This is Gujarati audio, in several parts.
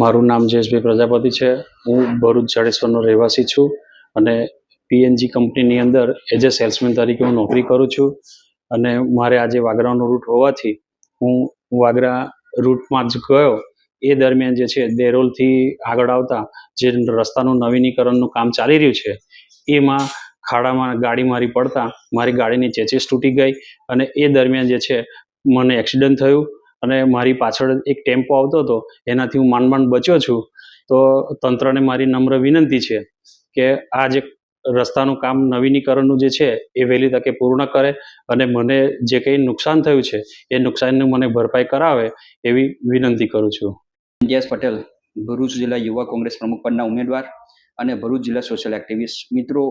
મારું નામ જયેશભાઈ પ્રજાપતિ છે. હું ભરૂચ જાડેશ્વરનો રહેવાસી છું અને પીએનજી કંપનીની અંદર એઝ એ સેલ્સમેન તરીકે હું નોકરી કરું છું અને મારે આજે વાગરાનો રૂટ હોવાથી હું વાગરા રૂટમાં જ ગયો. એ દરમિયાન જે છે દેરોલથી આગળ આવતા જે રસ્તાનું નવીનીકરણનું કામ ચાલી રહ્યું છે, એમાં ખાડામાં ગાડી મારી પડતા મારી ગાડીની ચેચીસ તૂટી ગઈ અને એ દરમિયાન જે છે મને એક્સિડન્ટ થયું. અને મારી પાછળ એક ટેમ્પો આવતો હતો, એનાથી હું માંડ માંડ બચ્યો છું. તો તંત્રને મારી નમ્ર વિનંતી છે કે આ જે રસ્તાનું કામ નવીનીકરણનું જે છે, એ વહેલી તકે પૂર્ણ કરે અને મને જે કંઈ નુકસાન થયું છે, એ નુકસાનની મને ભરપાઈ કરાવે એવી વિનંતી કરું છું. ઇન્ડિયાસ પટેલ, ભરૂચ જિલ્લા યુવા કોંગ્રેસ પ્રમુખ પદના ઉમેદવાર અને ભરૂચ જિલ્લા સોશિયલ એક્ટિવિસ્ટ. મિત્રો,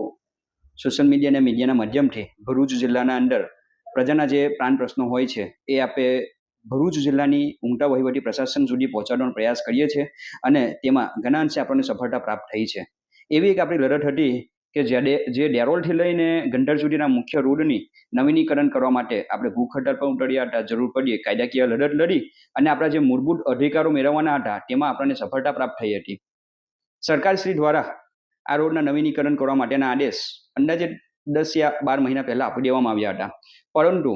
સોશિયલ મીડિયા અને મીડિયાના માધ્યમથી ભરૂચ જિલ્લાના અંદર પ્રજાના જે પ્રાણ પ્રશ્નો હોય છે, એ આપે ભરૂચ જિલ્લાની ઊંટા વહીવટી પ્રશાસન સુધી પહોંચાડવાનો પ્રયાસ કરીએ છીએ અને તેમાં ઘણા અંશે આપણને સફળતા પ્રાપ્ત થઈ છે. એવી એક આપણી લડત હતી કે જે જે ડેરોલથી લઈને ગંઢર સુધીના મુખ્ય રોડની નવીનીકરણ કરવા માટે આપણે ભૂખ હડતાલ પર ઉતર્યા હતા, જરૂર પડીએ, કાયદાકીય લડત લડી અને આપણા જે મૂળભૂત અધિકારો મેળવવાના હતા તેમાં આપણને સફળતા પ્રાપ્ત થઈ હતી. સરકારશ્રી દ્વારા આ રોડના નવીનીકરણ કરવા માટેના આદેશ અંદાજે દસ યા બાર મહિના પહેલા આપી દેવામાં આવ્યા હતા. પરંતુ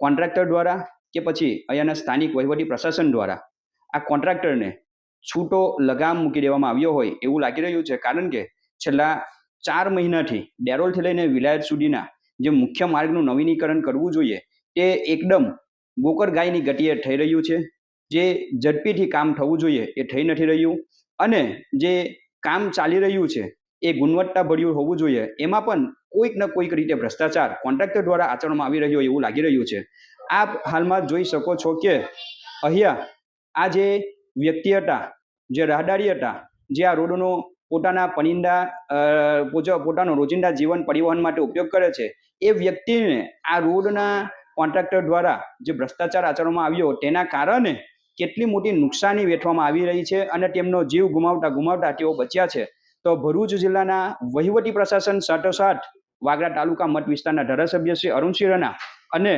કોન્ટ્રાક્ટર દ્વારા કે પછી અહીંયાના સ્થાનિક વહીવટી પ્રશાસન દ્વારા આ કોન્ટ્રાક્ટરને છૂટો લગામ મૂકી દેવામાં આવ્યો હોય એવું લાગી રહ્યું છે. કારણ કે છેલ્લા ચાર મહિનાથી ડેરોલથી લઈને વિલાયત સુધીના જે મુખ્ય માર્ગનું નવીનીકરણ કરવું જોઈએ તે એકદમ ગોકર ગાયની ગતિએ થઈ રહ્યું છે. જે ઝડપીથી કામ થવું જોઈએ એ થઈ નથી રહ્યું અને જે કામ ચાલી રહ્યું છે એ ગુણવત્તાભર્યું હોવું જોઈએ. એમાં પણ કોઈક ને કોઈક રીતે ભ્રષ્ટાચાર કોન્ટ્રાક્ટર દ્વારા આચરણમાં આવી રહ્યો એવું લાગી રહ્યું છે. આપ હાલમાં જોઈ શકો છો કે અહીંયા આ જે વ્યક્તિ હતા, જે રાહદારી હતા, જે આ રોડનો પોતાના પનિંદા પોતાનો રોજિંદા જીવન પરિવહન માટે ઉપયોગ કરે છે, એ વ્યક્તિને આ રોડના કોન્ટ્રાક્ટર દ્વારા જે ભ્રષ્ટાચાર આચરવામાં આવ્યો તેના કારણે કેટલી મોટી નુકસાની વેઠવામાં આવી રહી છે અને તેમનો જીવ ગુમાવતા ગુમાવતા તેઓ બચ્યા છે. તો ભરૂચ જિલ્લાના વહીવટી પ્રશાસન સાથોસાથ વાગરા તાલુકા મત વિસ્તારના ધારાસભ્ય શ્રી અરુણસિંહ રના અને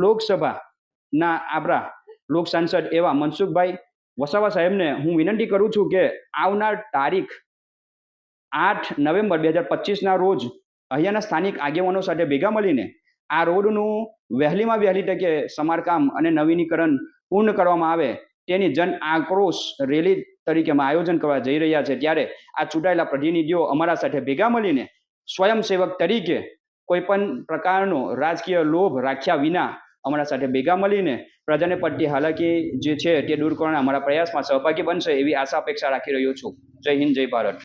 લોકસભાના આપણા લોક સાંસદ એવા મનસુખભાઈ વસાવા સાહેબને હું વિનંતી કરું છું કે આવનાર તારીખ આઠ નવેમ્બર બે હજાર પચીસના રોજ અહીંયાના સ્થાનિક આગેવાનો સાથે ભેગા મળીને આ રોડનું વહેલીમાં વહેલી તકે સમારકામ અને નવીનીકરણ પૂર્ણ કરવામાં આવે તેની જન આક્રોશ રેલી તરીકેમાં આયોજન કરવા જઈ રહ્યા છે. ત્યારે આ ચૂંટાયેલા પ્રતિનિધિઓ અમારા સાથે ભેગા મળીને સ્વયંસેવક તરીકે કોઈ પણ પ્રકારનો રાજકીય લોભ રાખ્યા વિના અમારા સાથે ભેગા મળીને પ્રજાને પડતી હાલાકી જે છે તે દૂર કરવાના અમારા પ્રયાસમાં સહભાગી બનશે એવી આશા, અપેક્ષા રાખી રહ્યો છું. જય હિન્દ, જય ભારત.